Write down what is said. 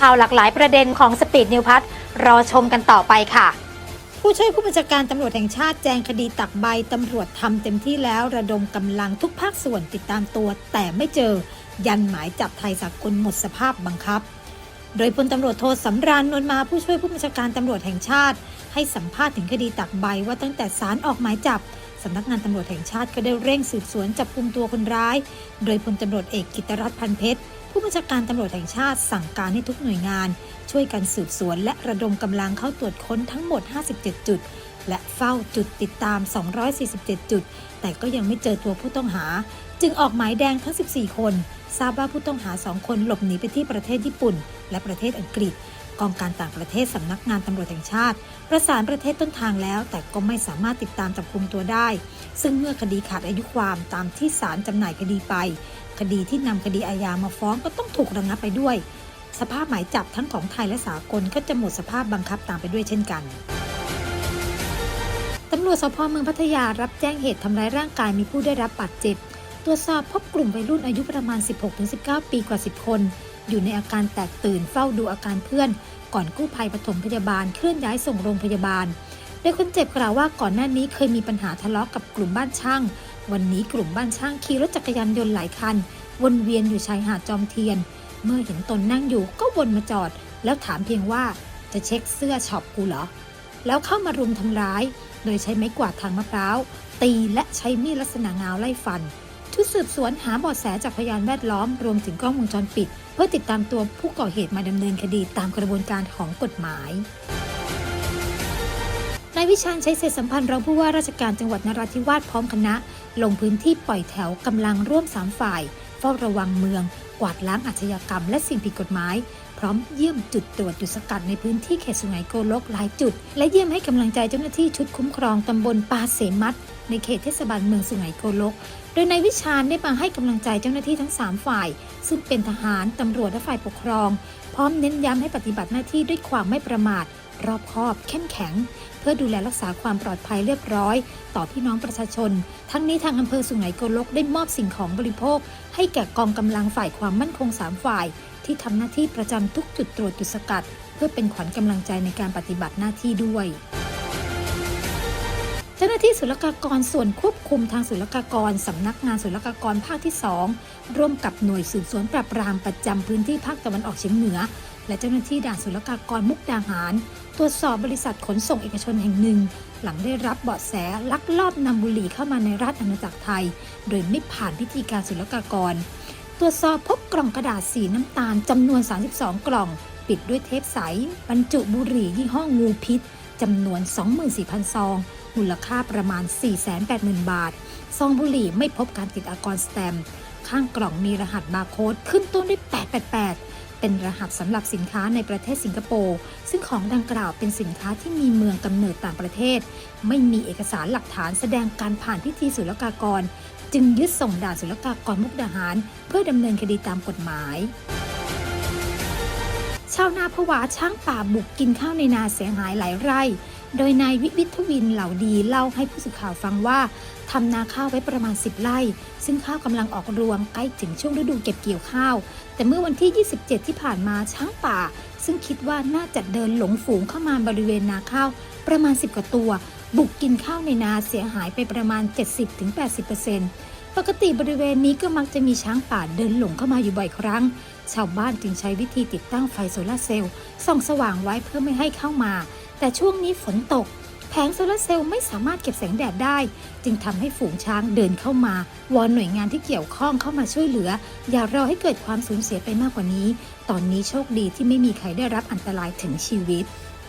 ข่าวหลากหลายประเด็นของสปีดนิวพัทรอชมกันต่อไปค่ะ ผู้ช่วยผู้บัญชาการตำรวจแห่งชาติแจงคดีตักใบตำรวจทำเต็มที่แล้วระดมกำลังทุกภาคส่วนติดตามตัว แต่ไม่เจอ ยันหมายจับไทยสากลหมดสภาพบังคับ โดยพลตำรวจโทสำราญนวลมาผู้ช่วยผู้บัญชาการตำรวจแห่งชาติ ให้สัมภาษณ์ถึงคดีตักใบว่าตั้งแต่ศาลออกหมายจับสำนักงานตำรวจแห่งชาติก็ได้เร่งสืบสวนจับกลุ่มตัวคนร้าย โดยพลตำรวจเอกกิตรัตน์พันเพชร ผู้บัญชาการตำรวจแห่งชาติสั่งการให้ทุกหน่วยงาน ช่วยกันสืบสวน และระดมกำลังเข้าตรวจค้นทั้งหมด 57 จุด และเฝ้าจุดติดตาม 247 จุด แต่ก็ยังไม่เจอตัวผู้ต้องหา จึงออกหมายแดงทั้ง 14 คน ทราบว่าผู้ต้องหา 2 คนหลบหนีไปที่ประเทศญี่ปุ่น และประเทศอังกฤษ กองการต่างประเทศสำนักงานตำรวจแห่งชาติ ประสานประเทศต้นทางแล้ว แต่ก็ไม่สามารถติดตามจับกุมตัวได้ ซึ่งเมื่อคดีขาดอายุความตามที่ศาลจำหน่ายคดีไป คดีที่นำคดีอาญามาฟ้องก็ต้องถูกระงับไปด้วย สภาพหมายจับทั้งของไทยและสากลก็จะหมดสภาพบังคับตามไปด้วยเช่นกันตำรวจสพเมืองพัทยารับแจ้งเหตุทำร้ายร่างกายมีผู้ได้รับบาดเจ็บ ตรวจสอบพบกลุ่มวัยรุ่นอายุประมาณ 16-19 ปีกว่า 10 คน อยู่ในอาการแตกตื่นเฝ้าดูอาการเพื่อน ก่อนกู้ภัยปฐมพยาบาลเคลื่อนย้ายส่งโรงพยาบาล โดยคนเจ็บกล่าวว่าก่อนหน้านี้เคยมีปัญหาทะเลาะกับกลุ่มบ้านช่าง วันนี้กลุ่มบ้านช่างขี่รถจักรยานยนต์หลายคัน วนเวียนอยู่ชายหาดจอมเทียน เมื่อเห็นตนนั่งอยู่ก็วนมาจอด แล้วถามเพียงว่าจะเช็คเสื้อช็อปกูเหรอ แล้วเข้ามารุมทำร้าย โดยใช้ไม้กวาดทางมะพร้าวตีและใช้มีดลักษณะงาวไล่ฟัน ชุดสืบสวนหาเบาะแสจากพยานแวดล้อมรวมถึงกล้องวงจรปิด เพื่อติดตามตัวผู้ก่อเหตุมาดำเนินคดีตามกระบวนการของกฎหมายนายวิชาญใช้เศษสัมพันธ์รองผู้ว่าราชการจังหวัดนราธิวาสพร้อมคณะ ลงพื้นที่ปล่อยแถวกำลังร่วมสามฝ่ายเฝ้าระวังเมือง กวาดล้างอาชญากรรม และสิ่งผิดกฎหมาย พร้อมเยี่ยมจุดตรวจจุดสกัดในพื้นที่เขตสุไหงโกลกหลายจุด และเยี่ยมให้กำลังใจเจ้าหน้าที่ชุดคุ้มครองตำบลปาเสมัดในเขตเทศบาลเมืองสุไหงโกลก โดยนายวิชาญได้มาให้กำลังใจเจ้าหน้าที่ทั้ง 3 ฝ่าย ซึ่งเป็นทหารตำรวจและฝ่ายปกครอง พร้อมเน้นย้ำให้ปฏิบัติหน้าที่ด้วยความไม่ประมาท รอบคอบ เข้มแข็ง เพื่อดูแลรักษาความปลอดภัยเรียบร้อย ต่อพี่น้องประชาชน ทั้งนี้ทางอำเภอสุไหงโกลกได้มอบสิ่งของบริโภค ให้แก่กองกำลังฝ่ายความมั่นคง 3 ฝ่าย ที่ทำหน้าที่ประจำทุกจุดตรวจจุดสกัด เพื่อเป็นขวัญกำลังใจในการปฏิบัติหน้าที่ด้วย จ้าหน้าที่ศุลกากรส่วนควบคุมทางศุลกากรสำนักงานศุลกากรภาคที่ 2 ร่วมกับหน่วยสืบสวนปราบปรามประจำพื้นที่ภาคตะวันออกเฉียงเหนือ และเจ้าหน้าที่ด่านศุลกากรมุกดาหาร ตรวจสอบบริษัทขนส่งเอกชนแห่งหนึ่ง หลังได้รับเบาะแสลักลอบนำบุหรี่เข้ามาในราชอาณาจักรไทย โดยไม่ผ่านพิธีการศุลกากร ตรวจสอบพบกล่องกระดาษสีน้ำตาลจำนวน 32 กล่อง ปิดด้วยเทปใสบรรจุบุหรี่ยี่ห้องูพิษจำนวน 24,000 ซอง มูลค่าประมาณ 480,000 บาท ซองบุหรี่ไม่พบการติดอากรสแตม ข้างกล่องมีรหัสบาร์โค้ดขึ้นต้นด้วย 888 เป็นรหัสสำหรับสินค้าในประเทศสิงคโปร์ ซึ่งของดังกล่าวเป็นสินค้าที่มีเมืองกำเนิดต่างประเทศ ไม่มีเอกสารหลักฐานแสดงการผ่านพิธีศุลกากร จึงยึดส่งด่านศุลกากรมุกดาหาร เพื่อดำเนินคดีตามกฎหมายชาวนาผวาช้างป่าบุกกินข้าวในนาเสียหายหลายไร่ โดยนายวิวิทวินเหล่าดีเล่าให้ผู้สื่อข่าวฟังว่าทำนาข้าวไว้ประมาณ 10 ไร่ ซึ่งข้าวกำลังออกรวงใกล้ถึงช่วงฤดูเก็บเกี่ยวข้าว แต่เมื่อวันที่ 27 ที่ผ่านมาช้างป่า ซึ่งคิดว่าน่าจะเดินหลงฝูงเข้ามาบริเวณนาข้าวประมาณ 10 กว่าตัว บุกกินข้าวในนาเสียหายไปประมาณ 70-80% ปกติบริเวณนี้ก็มักจะมีช้างป่าเดินหลงเข้ามาอยู่บ่อยครั้ง ชาวบ้านจึงใช้วิธีติดตั้งไฟโซลาร์เซลล์ส่องสว่างไว้เพื่อไม่ให้เข้ามา แต่ช่วงนี้ฝนตก แผงโซลาร์เซลล์ไม่สามารถเก็บแสงแดดได้ จึงทำให้ฝูงช้างเดินเข้ามาวอนหน่วยงานที่เกี่ยวข้องเข้ามาช่วยเหลือ อย่ารอให้เกิดความสูญเสียไปมากกว่านี้ ตอนนี้โชคดีที่ไม่มีใครได้รับอันตรายถึงชีวิต